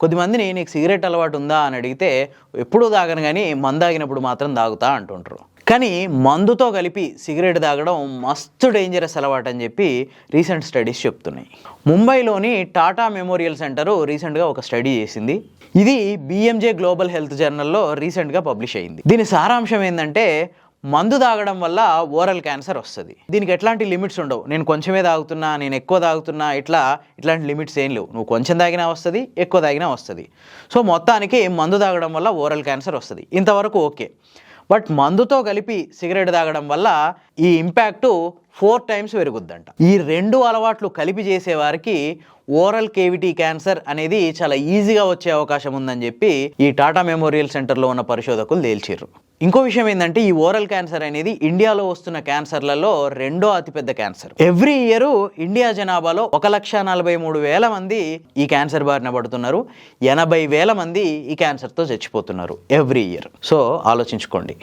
కొద్దిమందిని నీకు సిగరెట్ అలవాటు ఉందా అని అడిగితే ఎప్పుడూ తాగను కానీ మందు తాగినప్పుడు మాత్రం తాగుతా అంటుంటారు కానీ మందుతో కలిపి సిగరెట్ తాగడం మస్తు డేంజరస్ అలవాటు అని చెప్పి రీసెంట్ స్టడీస్ చెప్తున్నాయి. ముంబైలోని టాటా మెమోరియల్ సెంటరు రీసెంట్గా ఒక స్టడీ చేసింది. ఇది బిఎంజే గ్లోబల్ హెల్త్ జర్నల్లో రీసెంట్గా పబ్లిష్ అయింది. దీని సారాంశం ఏంటంటే మందు తాగడం వల్ల ఓరల్ క్యాన్సర్ వస్తుంది. దీనికి ఎట్లాంటి లిమిట్స్ ఉండవు. నేను కొంచెమే తాగుతున్నా నేను ఎక్కువ తాగుతున్నా ఇట్లా ఇట్లాంటి లిమిట్స్ ఏం లేవు. నువ్వు కొంచెం తాగినా వస్తుంది ఎక్కువ తాగినా వస్తుంది. సో మొత్తానికి మందు తాగడం వల్ల ఓరల్ క్యాన్సర్ వస్తుంది. ఇంతవరకు ఓకే. బట్ మందుతో కలిపి సిగరెట్ తాగడం వల్ల ఈ ఇంపాక్ట్ ఫోర్ టైమ్స్ పెరుగుద్దంట. ఈ రెండు అలవాట్లు కలిపి చేసేవారికి ఓరల్ కేవిటీ క్యాన్సర్ అనేది చాలా ఈజీగా వచ్చే అవకాశం ఉందని చెప్పి ఈ టాటా మెమోరియల్ సెంటర్లో ఉన్న పరిశోధకులు తేల్చారు. ఇంకో విషయం ఏంటంటే ఈ ఓరల్ క్యాన్సర్ అనేది ఇండియాలో వస్తున్న క్యాన్సర్లలో రెండో అతిపెద్ద క్యాన్సర్. ఎవ్రీ ఇయర్ ఇండియా జనాభాలో ఒక లక్ష నలభై మూడు వేల మంది ఈ క్యాన్సర్ బారిన పడుతున్నారు. ఎనభై వేల మంది ఈ క్యాన్సర్తో చచ్చిపోతున్నారు ఎవ్రీ ఇయర్. సో ఆలోచించుకోండి.